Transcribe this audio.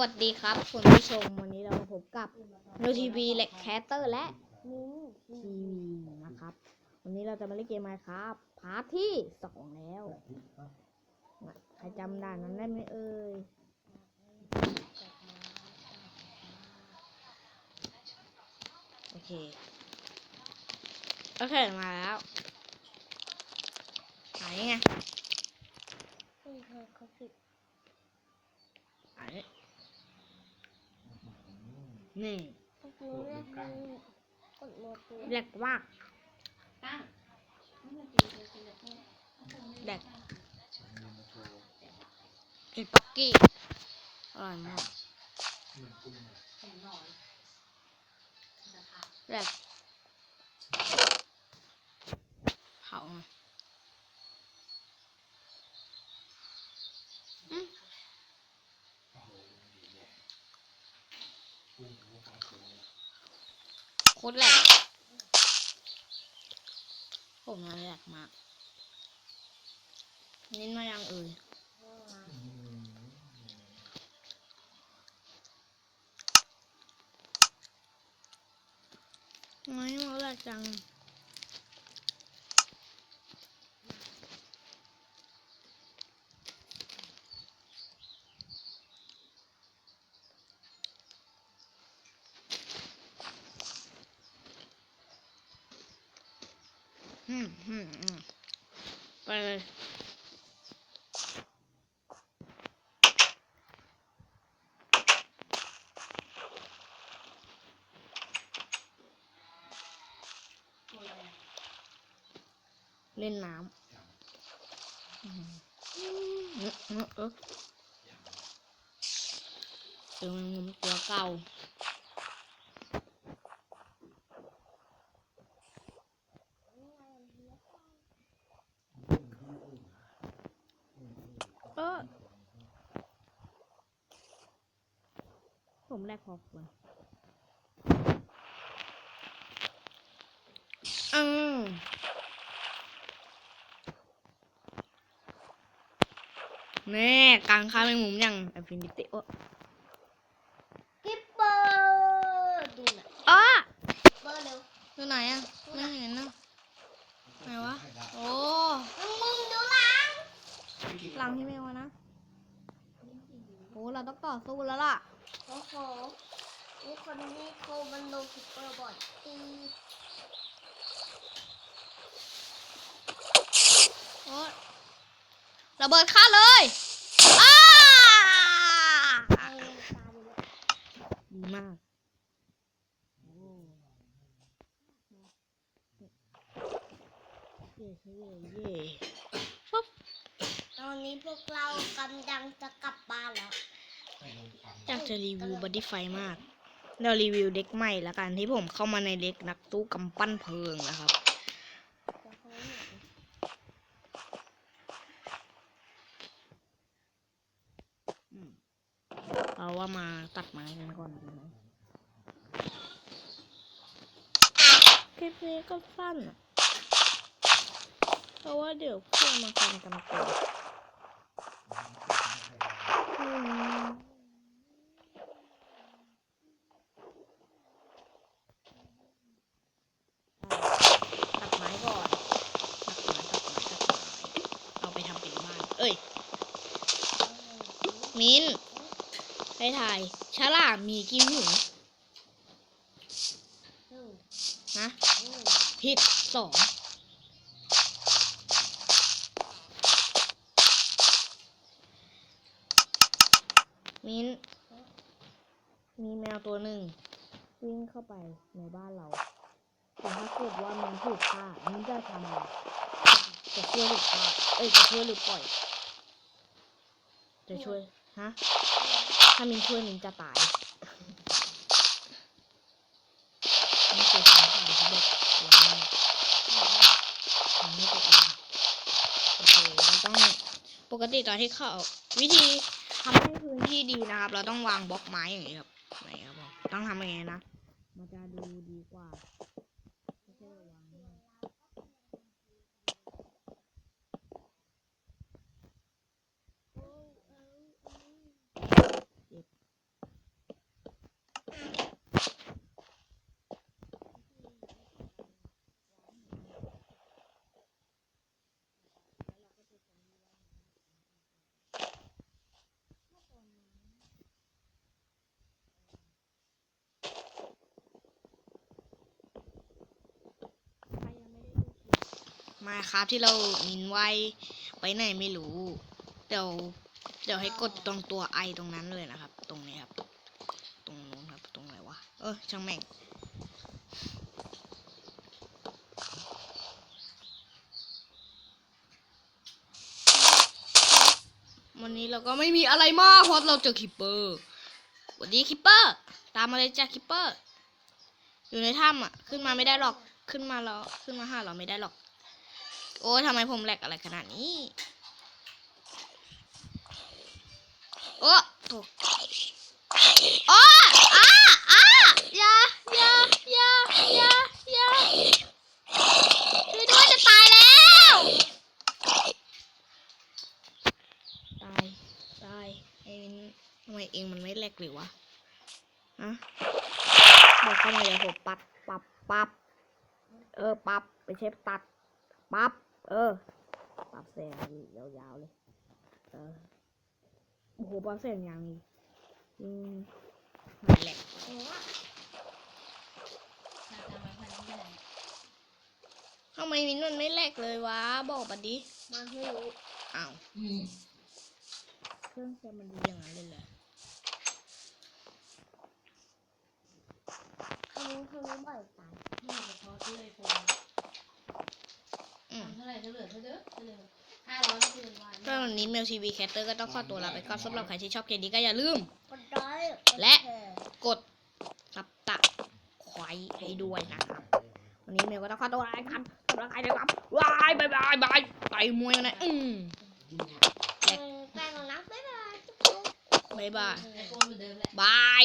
วัสดีครับคุณผู้ชมวันนี้เรามาพบกับโนทีวีเล็กแคสเตอร์และมินทีวีนะครับ วันนี้เราจะมาเล่นเกมไมครับพาร์ทที่สองแล้วใครจำด่านนั้นได้ไหมเอ่ยโอเคโอเคมาแล้วไหนไงไหน นี่แหลกมากแหลกเห็ดปักกี้อร่อยมากแหลกเผาหน่อยอืม โคตรแหลกผมน่าแหลกมากเน้นมายังเอ่ยไม่มาแหลกจัง อืมอืมอืม ไปเลยเล่นน้ำอืมเออเออเออเจอแมงมุมตัวเก่า ผมแรกพอควรอืมแน่กลางค้าเป็นมุมอย่างอฟินิตี้โอ้กิปเปอร์ดูหน่อยอ้ากิปเปอร์เร็วตัวไหนอะไม่เห็นนะไหนวะ โอ้มึงมึงดูหลัง หลังที่เมวะนะโอ้เราต้องต่อสู้แล้วล่ะ โอ้โหนี่คนนี้เขามันโดนกิปเปอร์บอยตีโอ้ระเบิดฆ่าเลยอ้าดูเลยดีมากเย่เย่เย่ตอนนี้พวกเรากำลังจะกลับบ้านแล้ว อยากจะรีวิวบัดดี้ไฟมาก เรารีวิวเด็กใหม่ละกันที่ผมเข้ามาในเด็กนักตู้กำปั้นเพลิงนะครับเราว่ามาตัดไม้กันก่อนดีไหมคลิปนี้ก็สั้นเพราะว่าเดี๋ยวเพื่อนมาฟังกันก่อนอืมตัดไม้ก่อน ตัดไม้ตัดไม้ตัดไม้เอาไปทำเป็นบ้าน เอ้ย มิ้นให้ถ่ายฉลามมีกี่หูนะผิดสองมิ้นมีแมวตัวหนึ่ง วิ่งเข้าไปในบ้านเรา แต่ถ้าเกิดว่ามันถูกฆ่ามิ้นจะทำอะไรจะช่วยหรือฆ่าเอ้ยจะช่วยหรือปล่อย จะช่วย ฮะ ถ้ามินช่วยมินจะตายนี่คือคำถามที่เด็กเยอะมากทำให้ตัวเองโอเคเราต้องปกติตอนที่เขาวิธีทำให้พื้นที่ดีนะครับ เราต้องวางบล็อกไม้อย่างนี้ครับไหนครับผมต้องทำอย่างนี้นะ มันจะดูดีกว่าไม่ใช่วางนี่เจ็บ มาครับที่เรามินไว้ไปไหนไม่รู้ เดี๋ยวเดี๋ยวให้กดตรงตัวไอตรงนั้นเลยนะครับ ตรงนี้ครับ ตรงนู้นครับ ตรงไหนวะ เออช่างแม่งวันนี้เราก็ไม่มีอะไรมากเพราะเราเจอคิปเปอร์สวัสดีคิปเปอร์ ตามมาเลยจ้ะคิปเปอร์ อยู่ในถ้ำอะ ขึ้นมาไม่ได้หรอก ขึ้นมาแล้วขึ้นมาห้าเราไม่ได้หรอก โอ้ทำไมผมแหลกอะไรขนาดนี้ โอ้โถอ้ออ้าอ้าอย่าอย่าอย่าอย่าอย่าช่วยด้วยจะตายแล้ว ตาย ตายไอ้วินทำไมเองมันไม่แหลกหรือวะอะบอกเข้ามาเลยผมปัดปับปับเออปับไม่ใช่ตัดปับ เออปับแสงยาวๆเลย เออ โอ้โหปับแสงยาวนี่อืมมันแหลกโอ้ยทำไมวินมันไม่แหลกเลยวะ บอกมาดิมันไม่รู้อ้าวเครื่องแกมันดีอย่างนั้นเลยเหรอเขารู้เขารู้บ่อยตาย นี่เฉพาะที่ไอโฟน อืม ทำเท่า ไหร่ก็เหลือเท่าเดิมเท่าเดิมห้าร้อยก็คือวันก็วันนี้เมลทีวีแคสเตอร์ก็ต้องขอตัวลาไปก่อนสำหรับใครที่ชอบเคสนี้ก็อย่าลืม กดได้และกดสับตะไคว้ให้ด้วยนะครับ วันนี้เมลก็ต้องขอตัวลาไปก่อนสำหรับใครที่ครับวายบายบายบายไปมวยกันนะอืมแป้งรักบ๊ายบายจุ๊บบายบายไอโฟนเหมือนเดิมแหละบาย